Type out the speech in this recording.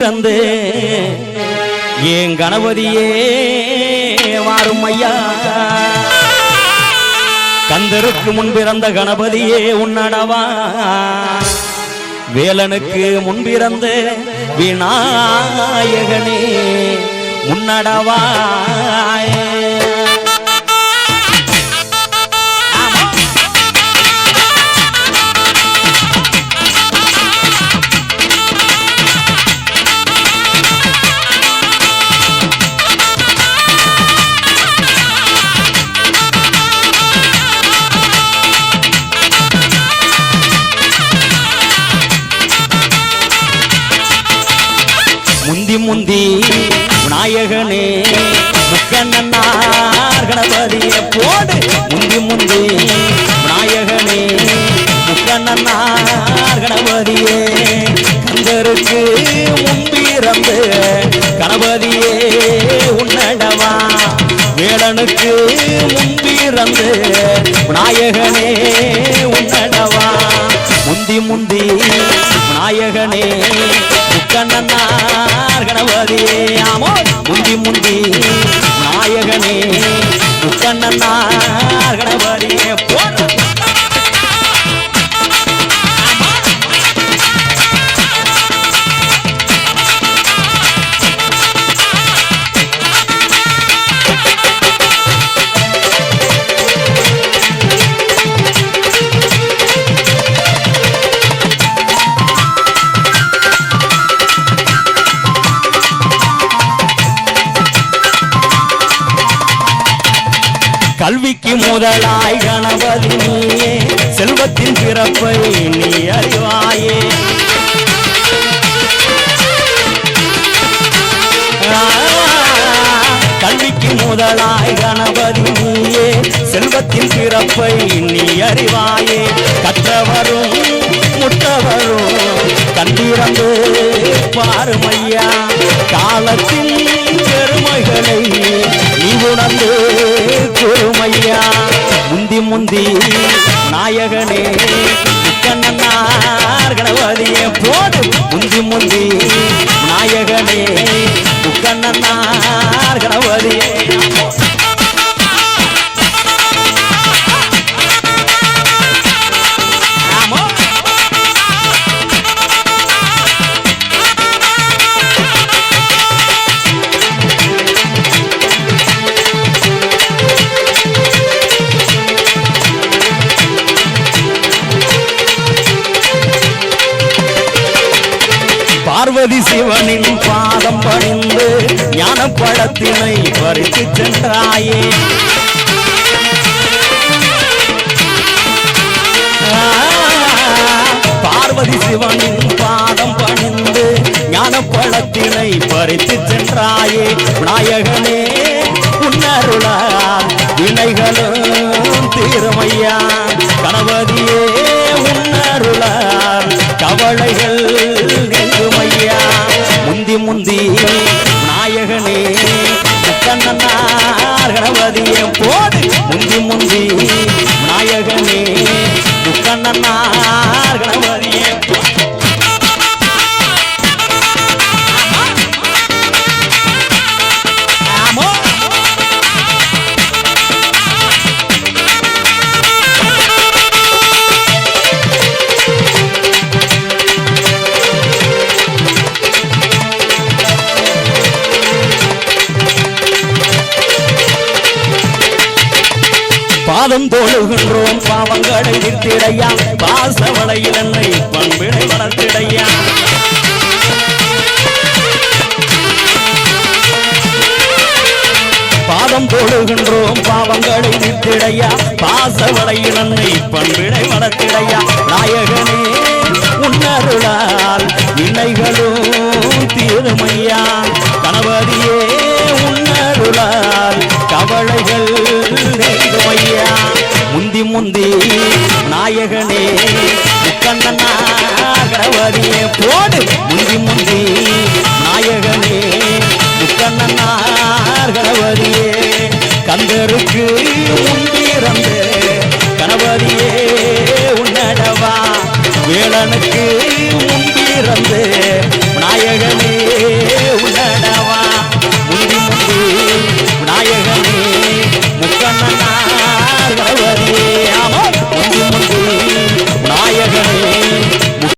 பிறந்து ஏன் கணபதியே வாரும் ஐயா. கந்தருக்கு முன் பிறந்த கணபதியே உன்னடவா வேலனுக்கு முன் பிறந்த விநாயகனே முன்னடவா முக்கண்ணன்னார் கணபதியே போடு. முந்தி முந்தி விநாயகனே முக்கண்ணன்னார் கணபதியே கந்தருக்கு முன்பிறந்து கணபதியே உன்னடவா. வேடனுக்கு முன்பிறந்து விநாயகனே உன்னடவா. முந்தி முந்தி விநாயகனே முக்கண்ணனார் கணபதியே ஆமோ முந்தி முந்தி விநாயகனே முக்கண்ணனார் கல்விக்கு முதலாய் கணபதி நீயே செல்வத்தின் பிறப்பை நீ அறிவாயே. கல்விக்கு முதலாய் கணபதி நீயே செல்வத்தின் பிறப்பை நீ அறிவாயே. கற்றவரும் முட்டவரும் கண்டிரந்து பாருமையா காலத்தின் பெருமைகளை நீ உணர்ந்து கூறுமையா முந்தி முந்தி நாயகனே கண்ணனார் கணபதியே போடு முந்தி முந்தி ஞானப்பழத்தினை பறித்து சென்றாயே. பார்வதி சிவனின் பாதம் பணிந்து ஞான ஞானப்பழத்தினை பறித்து சென்றாயே. விநாயகனே உன்னருளால் வினைகளும் தீரமையா. கணபதியே உன்னருளால் கவலைகள் முக்கண்ணனார் பாதம் தோழுகின்றோம் பாவங்களை நிற்கிடையா பாசவளையில் என்னை பண்பினை வளர்த்திடையா? பாதம் தோழுகின்றோம் பாவங்களை நித்திடையா பாசவளையில் அன்னை பண்பிடை வளர்த்திடையா? நாயகனே உன்னருளால் இணைகளும் தீருமையா? கணவதியே உன்னருளால் கவலைகள் ஓடு. முந்தி முந்தி நாயகனே முக்கண்ணனார் கணவரியே கந்தருக்கு முன்பிறந்த கணவரியே உன்னடவா. வேளனுக்கு முன்பிறந்த நாயகனே உன்னடவா. முந்தி முந்தி நாயகனே முக்கண்ணனார்